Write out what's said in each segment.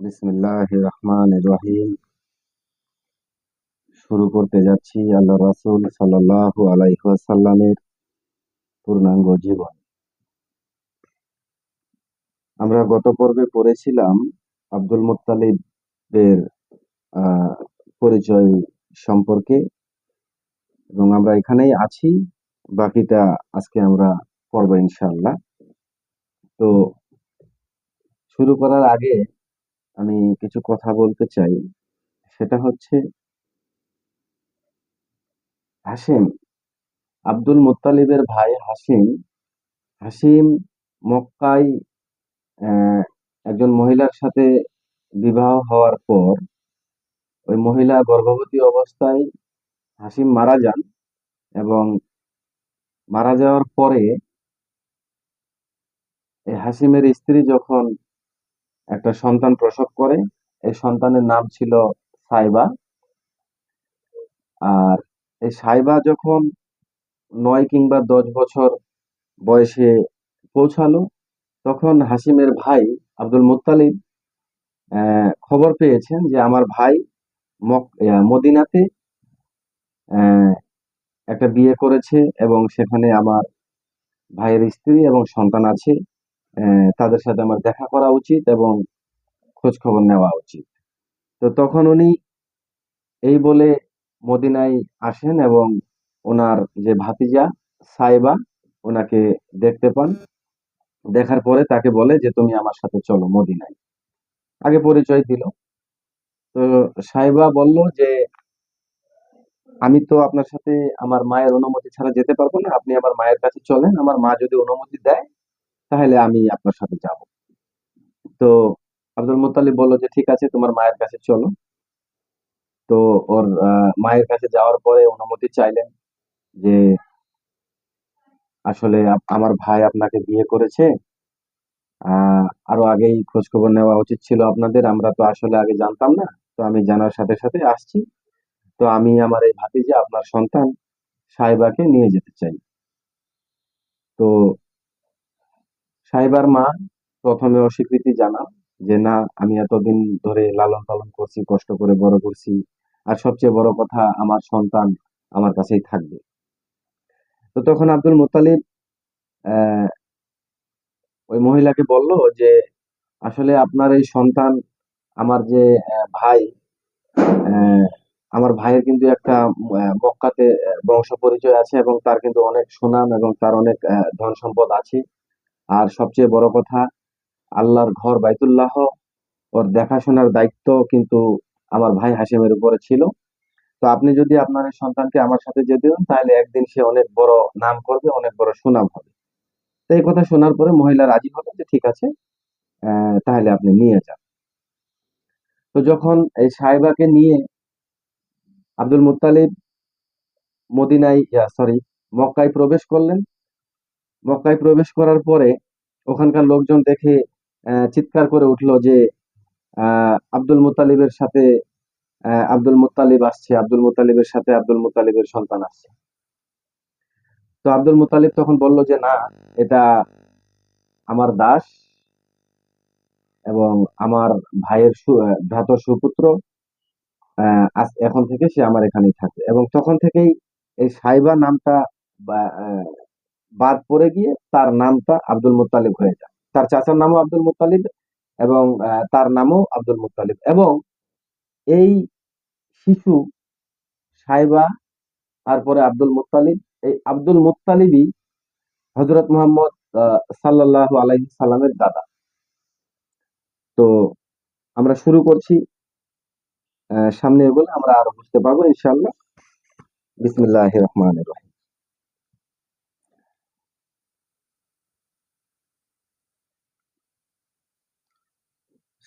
বিসমিল্লাহ রহমান রহিম শুরু করতে যাচ্ছি আল্লাহ রাসুল সাল্লাহ আলাইসাল্লামের পূর্ণাঙ্গ জীবন। আমরা গত পর্বে পড়েছিলাম আব্দুল মুতালিবের পরিচয় সম্পর্কে এবং আমরা এখানেই আছি, বাকিটা আজকে আমরা পড়ব ইনশাল্লাহ তো শুরু করার আগে আমি কিছু কথা বলতে চাই। সেটা হচ্ছে হাসিম, আব্দুল মুত্তালিবের ভাই হাসিম। হাসিম মক্কায় একজন মহিলার সাথে বিবাহ হওয়ার পর ওই মহিলা গর্ভবতী অবস্থায় হাসিম মারা যান এবং মারা যাওয়ার পরে এই হাসিমের স্ত্রী যখন একটা সন্তান প্রসব করে। এই সন্তানের নাম ছিল সাইবা। আর এই সাইবা যখন নয় কিংবা দশ বছর বয়সে পৌঁছালো, তখন হাসিমের ভাই আব্দুল মুতালিব খবর পেয়েছেন যে আমার ভাই মদিনাতে একটা বিয়ে করেছে এবং সেখানে আমার ভাইয়ের স্ত্রী এবং সন্তান আছে। তাদের সাথে আমার দেখা করা উচিত এবং খোঁজ খবর নেওয়া উচিত। তো তখন উনি এই বলে মদিনায় আসেন এবং ওনার যে ভাতিজা সাইবা ওনাকে দেখতে পান। দেখার পরে তাকে বলে যে, তুমি আমার সাথে চলো মদিনায়। আগে পরিচয় দিল। তো সাইবা বলল যে, আমি তো আপনার সাথে আমার মায়ের অনুমতি ছাড়া যেতে পারব না। আপনি আমার মায়ের কাছে চলেন। আমার মা যদি অনুমতি দেয় তাহলে আমি আপনার সাথে যাব। তো আব্দুল মুতালিব বলল যে, ঠিক আছে, তোমার মায়ের কাছে চলো। তো ওর মায়ের কাছে যাওয়ার পরে অনুমতি চাইলেন যে, আসলে আমার ভাই আপনাকে বিয়ে করেছে। আরও আগেই খোঁজ খবর নেওয়া উচিত ছিল আপনাদের। আমরা তো আসলে আগে জানতাম না। তো আমি জানার সাথে সাথে আসছি। তো আমি আমার এই ভাতিজা, আপনার সন্তান সাহেবাকে নিয়ে যেতে চাই। তো সাহেবার মা, প্রথমে অস্বীকৃতি জানান যে, না, আমি এতদিন ধরে লালন পালন করছি, কষ্ট করে বড় করছি। আর সবচেয়ে বড় কথা, আমার সন্তান আমার কাছেই থাকবে। তো তখন আব্দুল মুতালিব ওই মহিলাকে বলল যে, আসলে আপনার এই সন্তান আমার যে ভাই আমার ভাইয়ের কিন্তু একটা মক্কাতে বংশ পরিচয় আছে এবং তার কিন্তু অনেক সুনাম এবং তার অনেক ধন সম্পদ আছে। আর সবচেয়ে বড় কথা, আল্লাহর ঘর বাইতুল্লাহ। ওর দেখাশোনার দায়িত্ব কিন্তু আমার ভাই হাসিমের উপরে ছিল। তো আপনি যদি আপনার সন্তানকে আমার সাথে যেতে দেন, তাহলে একদিন সে অনেক বড় নাম করবে, অনেক বড় সুনাম হবে। তো এই কথা শোনার পরে মহিলা রাজি হবে যে ঠিক আছে তাহলে আপনি নিয়ে যান। তো যখন এই সাহেবাকে নিয়ে আব্দুল মুতালিব মদিনায় সরি মক্কায় প্রবেশ করলেন মক্কায় প্রবেশ করার পরে ওখানকার লোকজন দেখে চিৎকার করে উঠল যে আব্দুল মুতালিবের সাথে আব্দুল মুতালিব আসছে, আব্দুল মুতালিবের সাথে আব্দুল মুতালিবের সন্তান আসছে। তো আব্দুল মুতালিব তখন বলল যে, না, এটা আমার দাস এবং আমার ভাইয়ের ভ্রাতর সুপুত্র এখন থেকে সে আমার এখানেই থাকে এবং তখন থেকেই এই সাইবা নামটা বাদ পড়ে গিয়ে তার নামটা আব্দুল মুতালিব হয়ে যায়। তার চাচার নামও আব্দুল মুতালিব এবং তার নামও আব্দুল মুতালিব এবং এই শিশু সাইবা, তারপরে আব্দুল মুতালিব এই আব্দুল মুতালিবই হজরত মোহাম্মদ সাল্লাহ আলাইহি সাল্লামের দাদা। তো আমরা শুরু করছি সামনে এগুলো আমরা আরও বুঝতে পারব ইনশাল্লাহ বিসমিল্লাহ রহমান রহিম।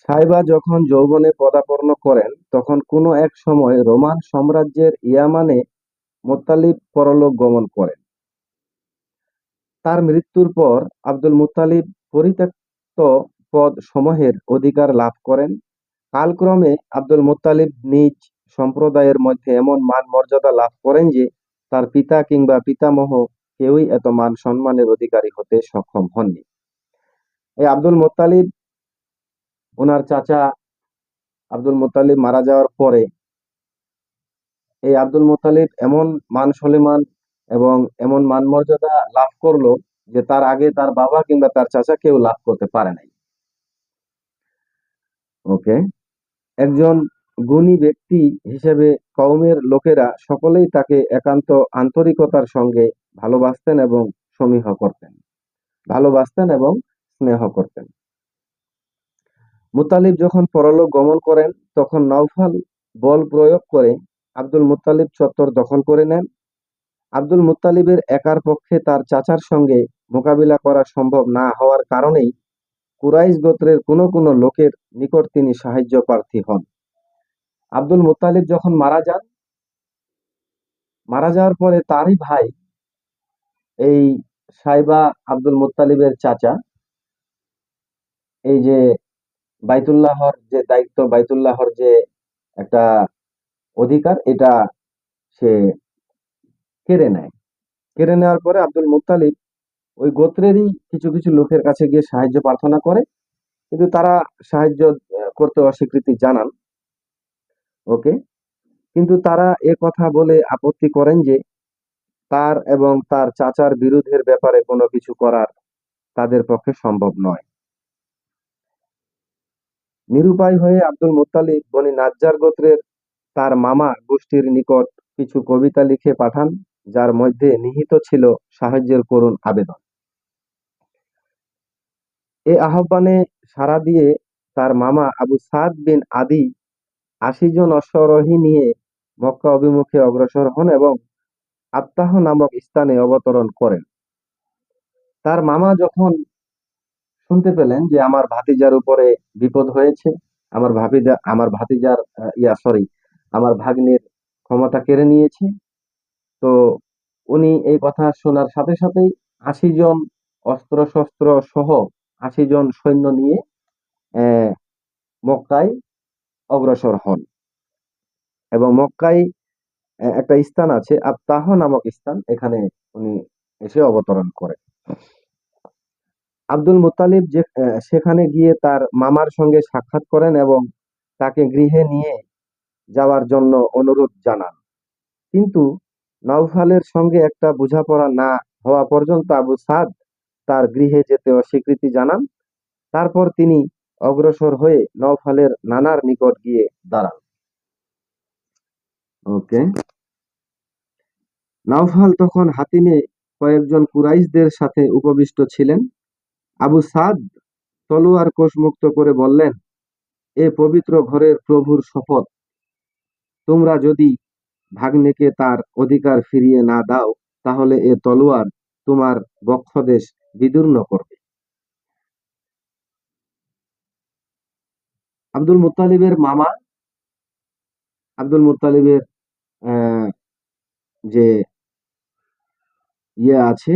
সাইবা যখন যৌবনে পদার্পণ করেন, তখন কোনো এক সময় রোমান সাম্রাজ্যের ইয়ামানে মোত্তালিব পরলোক গমন করেন। তার মৃত্যুর পর আব্দুল মুত্তালিব পরিত্যক্ত পদ সমূহের অধিকার লাভ করেন। কালক্রমে আব্দুল মুত্তালিব নিজ সম্প্রদায়ের মধ্যে এমন মান মর্যাদা লাভ করেন যে, তার পিতা কিংবা পিতামহ কেউই এত মান সম্মানের অধিকারী হতে সক্ষম হননি। এই আব্দুল মোত্তালিব ওনার চাচা আব্দুল মুত্তালিব মারা যাওয়ার পরে এই আব্দুল মুত্তালিব এমন মান সলিমান এবং এমন মান মর্যাদা লাভ করল যে তার আগে তার বাবা কিংবা তার চাচা কেউ লাভ করতে পারে নাই। ওকে? একজন গুণী ব্যক্তি হিসেবে কওমের লোকেরা সকলেই তাকে একান্ত আন্তরিকতার সঙ্গে ভালোবাসতেন এবং সমীহ করতেন। ভালোবাসতেন এবং স্নেহ করতেন। মুতালিব যখন পরলোক গমন করেন, তখন নওফাল বল প্রয়োগ করে আব্দুল মুত্তালিব চত্বর দখল করে নেন। আব্দুল মুত্তালিবের একার পক্ষে তার চাচার সঙ্গে মোকাবিলা করা সম্ভব না হওয়ার কারণেই কুরাইশ গোত্রের কোনো কোনো লোকের নিকট তিনি সাহায্য প্রার্থী হন। আব্দুল মুত্তালিব যখন মারা যান, মারা যাওয়ার পরে তারই ভাই এই সাইবা আব্দুল মুত্তালিবের চাচা, এই যে বাইতুল্লাহর যে দায়িত্ব, বাইতুল্লাহর যে একটা অধিকার, এটা সে কেড়ে নেয়। কেড়ে নেওয়ার পরে আব্দুল মুত্তালিব ওই গোত্রেরই কিছু কিছু লোকের কাছে গিয়ে সাহায্য প্রার্থনা করে। কিন্তু তারা সাহায্য করতে অস্বীকৃতি জানান। ওকে? কিন্তু তারা এ কথা বলে আপত্তি করেন যে তার এবং তার চাচার বিরোধের ব্যাপারে কোনো কিছু করার তাদের পক্ষে সম্ভব নয়। নিরুপায় হয়ে আব্দুল মুত্তালিব বনি নাজ্জার গোত্রের তার মামা গোষ্ঠীর নিকট কিছু কবিতা লিখে পাঠান, যার মধ্যে নিহিত ছিল সাহায্যের করুণ আবেদন। এ আহ্বানে সাড়া দিয়ে তার মামা আবু সাদ বিন আদি আশি জন অশ্বরোহী নিয়ে মক্কা অভিমুখে অগ্রসর হন এবং আত্মাহ নামক স্থানে অবতরণ করেন। তার মামা যখন শুনতে পেলেন যে আমার ভাতিজার উপরে বিপদ হয়েছে। আমার ভাবিজা আমার ভাতিজার ইয়া সরি আমার ভাগ্নের ক্ষমতা কেড়ে নিয়েছে। তো উনি এই কথা শোনার সাথে সাথেই আশি জন অস্ত্র শস্ত্র সহ আশি জন সৈন্য নিয়ে মক্কায় অগ্রসর হন। এবং মক্কায় একটা স্থান আছে আবতাহ নামক স্থান। এখানে উনি এসে অবতরণ করেন। আব্দুল মুত্তালিব যে সেখানে গিয়ে তার মামার সঙ্গে সাক্ষাৎ করেন এবং তাকে গৃহে নিয়ে যাওয়ার জন্য অনুরোধ জানান। কিন্তু নওফালের সঙ্গে একটা বোঝাপড়া না হওয়া পর্যন্ত আবু সাদ তার গৃহে যেতে অস্বীকৃতি জানান। তারপর তিনি অগ্রসর হয়ে নওফালের নানার নিকট গিয়ে দাঁড়ান। ওকে। নওফাল তখন হাতিমে কয়েকজন কুরাইশদের সাথে উপবিষ্ট ছিলেন। আবু সাদ তলোয়ার কোষমুক্ত করে বললেন, এ পবিত্র ঘরের প্রভুর শপথ। তোমরা যদি ভাগ্নেকে তার অধিকার ফিরিয়ে না দাও, তাহলে এ তলোয়ার তোমার বক্ষদেশ বিদীর্ণ করবে। আব্দুল মুত্তালিবের মামা, আব্দুল মুতালিবের যে ইয়ে আছে,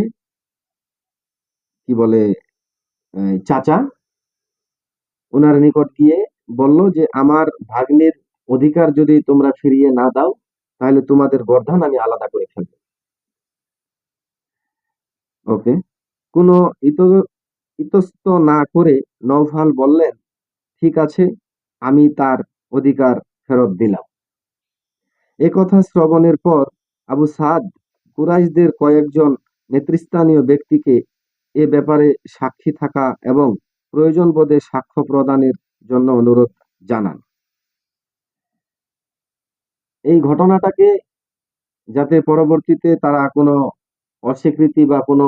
কি বলে? চাচা ওনার নিকট গিয়ে বলল যে, আমার ভাগ্নের অধিকার যদি তোমরা ফিরিয়ে না দাও, তাহলে তোমাদের গর্দান আমি আলাদা করে ফেলব। ওকে। কোনো ইত, ইতস্ত না করে নওফাল বললেন, ঠিক আছে, আমি তার অধিকার ফেরত দিলাম। এ কথা শ্রবণের পর আবু সাদ কুরাইশদের কয়েকজন নেতৃস্থানীয় ব্যক্তিকে এ ব্যাপারে সাক্ষী থাকা এবং প্রয়োজন বোধে সাক্ষ্য প্রদানের জন্য অনুরোধ জানান। এই ঘটনাটাকে যাতে পরবর্তীতে তারা কোনো অস্বীকৃতি বা কোনো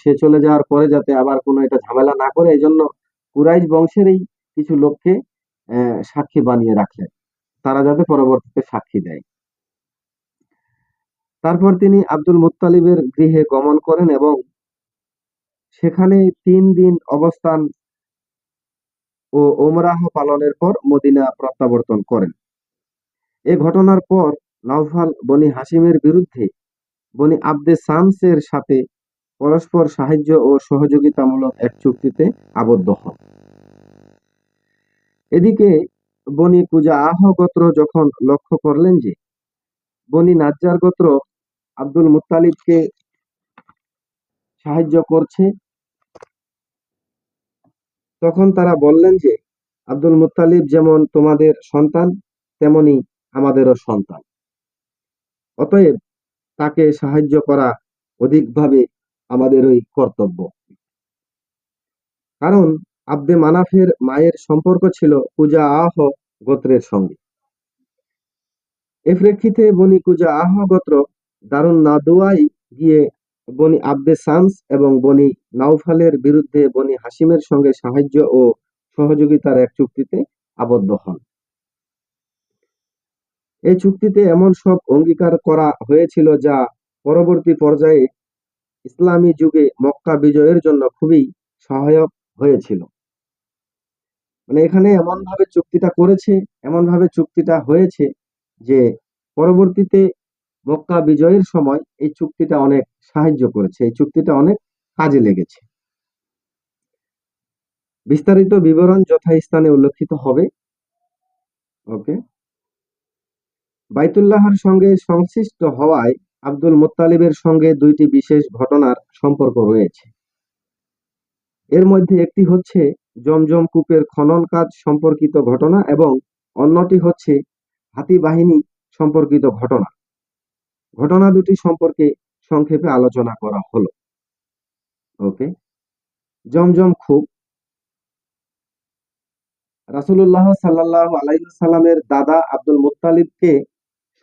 সে চলে যাওয়ার পরে যাতে আবার কোনো এটা ঝামেলা না করে এই জন্য কুরাইশ বংশেরই কিছু লোককে সাক্ষী বানিয়ে রাখলেন। তারা যাতে পরবর্তীতে সাক্ষী দেয়। তারপর তিনি আব্দুল মুত্তালিবের গৃহে গমন করেন এবং সেখানে তিন দিন অবস্থান ও ওমরাহ পালনের পর মদিনা প্রত্যাবর্তন করেন। এ ঘটনার পর নওফাল বনি হাসিমের বিরুদ্ধে বনি আব্দে সামসের সাথে পরস্পর সাহায্য ও সহযোগিতামূলক এক চুক্তিতে আবদ্ধ হন। এদিকে বনি কুজা আহ গোত্র যখন লক্ষ্য করলেন যে বনি নাজ্জার গোত্র আব্দুল মুত্তালিবকে সাহায্য করছে। তখন তারা বললেন যে, আব্দুল মুত্তালিব যেমন তোমাদের সন্তান, তেমনি আমাদেরও সন্তান। অতএব তাকে সাহায্য করা অধিকভাবে আমাদেরই কর্তব্য। কারণ আব্দে মানাফের মায়ের সম্পর্ক ছিল পূজা আহ গোত্রের সঙ্গে। এ প্রেক্ষিতে বনি কুজা আহ গোত্র দারুণ নাদুয়াই গিয়ে বনি আব্দে সামস এবং বনি নাউফালের বিরুদ্ধে বনি হাসিমের সঙ্গে সাহায্য ও সহযোগিতার এক চুক্তিতে আবদ্ধ হন। এই চুক্তিতে এমন সব অঙ্গীকার করা হয়েছিল যা পরবর্তী পর্যায়ে ইসলামী যুগে মক্কা বিজয়ের জন্য খুবই সহায়ক হয়েছিল। মানে এখানে এমনভাবে চুক্তিটা করেছে, এমনভাবে চুক্তিটা হয়েছে যে পরবর্তীতে মক্কা বিজয়ের সময় এই চুক্তিটা অনেক সাহায্য করেছে, এই চুক্তিটা অনেক কাজে লেগেছে। বিস্তারিত বিবরণ যথাস্থানে উল্লেখিত হবে। ওকে বাইতুল্লাহর সঙ্গে সংশ্লিষ্ট হওয়ায় আব্দুল মোত্তালিবের সঙ্গে দুইটি বিশেষ ঘটনার সম্পর্ক রয়েছে। এর মধ্যে একটি হচ্ছে জমজম কূপের খনন কাজ সম্পর্কিত ঘটনা এবং অন্যটি হচ্ছে হাতি বাহিনী সম্পর্কিত ঘটনা। ঘটনা দুটি সম্পর্কে সংক্ষেপে আলোচনা করা হলো। ওকে জমজম খুব। রাসূলুল্লাহ সাল্লাল্লাহু আলাইহি সাল্লামের দাদা আব্দুল মুত্তালিবকে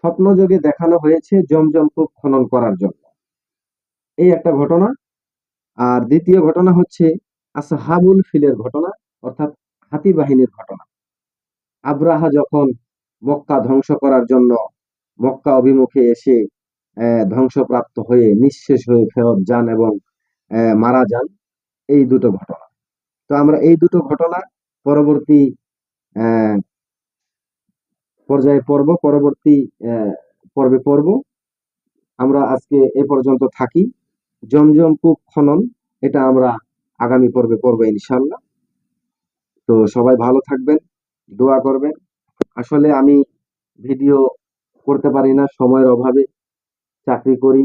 স্বপ্নযোগে দেখানো হয়েছে জমজম কূপ খনন করার জন্য। এই একটা ঘটনা। আর দ্বিতীয় ঘটনা হচ্ছে আসহাবুল ফিলের ঘটনা, অর্থাৎ হাতি বাহিনীর ঘটনা। আব্রাহা যখন মক্কা ধ্বংস করার জন্য মক্কা অভিমুখে এসে ধ্বংসপ্রাপ্ত হয়ে নিঃশেষ হয়ে ফেরত যান এবং মারা যান এই দুটো ঘটনা। তো আমরা এই দুটো ঘটনা পরবর্তী পর্যায়ে পড়ব, পরবর্তী পর্বে পড়ব। আমরা আজকে এ পর্যন্ত থাকি। জমজম কূপ খনন, এটা আমরা আগামী পর্বে পড়ব ইনশাল্লাহ তো সবাই ভালো থাকবেন, দোয়া করবেন। আসলে আমি ভিডিও করতে পারি না, সময়ের অভাবে। চাকরি করি,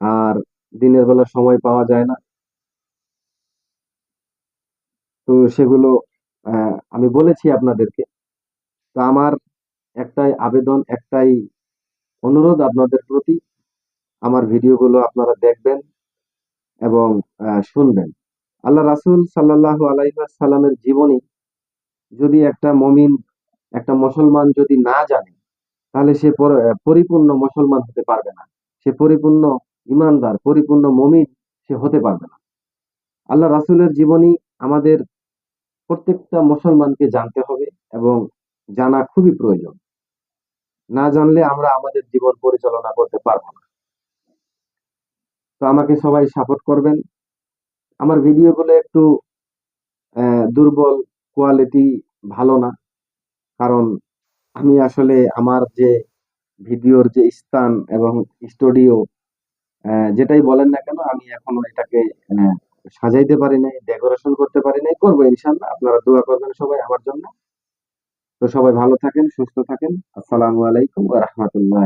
আর দিনের বেলা সময় পাওয়া যায় না। তো সেগুলো আমি বলেছি আপনাদেরকে। তো আমার একটাই আবেদন, একটাই অনুরোধ আপনাদের প্রতি। আমার ভিডিওগুলো আপনারা দেখবেন এবং শুনবেন। আল্লাহ রাসূল সাল্লাল্লাহু আলাইহি সাল্লামের জীবনী যদি একটা মমিন, একটা মুসলমান যদি না জানে তাহলে সে পর- পরিপূর্ণ মুসলমান হতে পারবে না। সে পরিপূর্ণ ইমানদার, পরিপূর্ণ মমিন সে হতে পারবে না। আল্লাহ রাসুলের জীবনী আমাদের প্রত্যেকটা মুসলমানকে জানতে হবে এবং জানা খুবই প্রয়োজন। না জানলে আমরা আমাদের জীবন পরিচালনা করতে পারব না। তো আমাকে সবাই সাপোর্ট করবেন। আমার ভিডিওগুলো একটু দুর্বল কোয়ালিটি ভালো না, কারণ আমি আসলে আমার যে ভিডিওর যে স্থান এবং স্টুডিও যেটাই বলেন না কেন, আমি এখনও এটাকে সাজাইতে পারি নাই, ডেকোরেশন করতে পারি নাই, করব ইনশাল্লাহ আপনারা দোয়া করবেন সবাই আমার জন্য। তো সবাই ভালো থাকেন, সুস্থ থাকেন। আসসালামু আলাইকুম রহমতুল্লাহ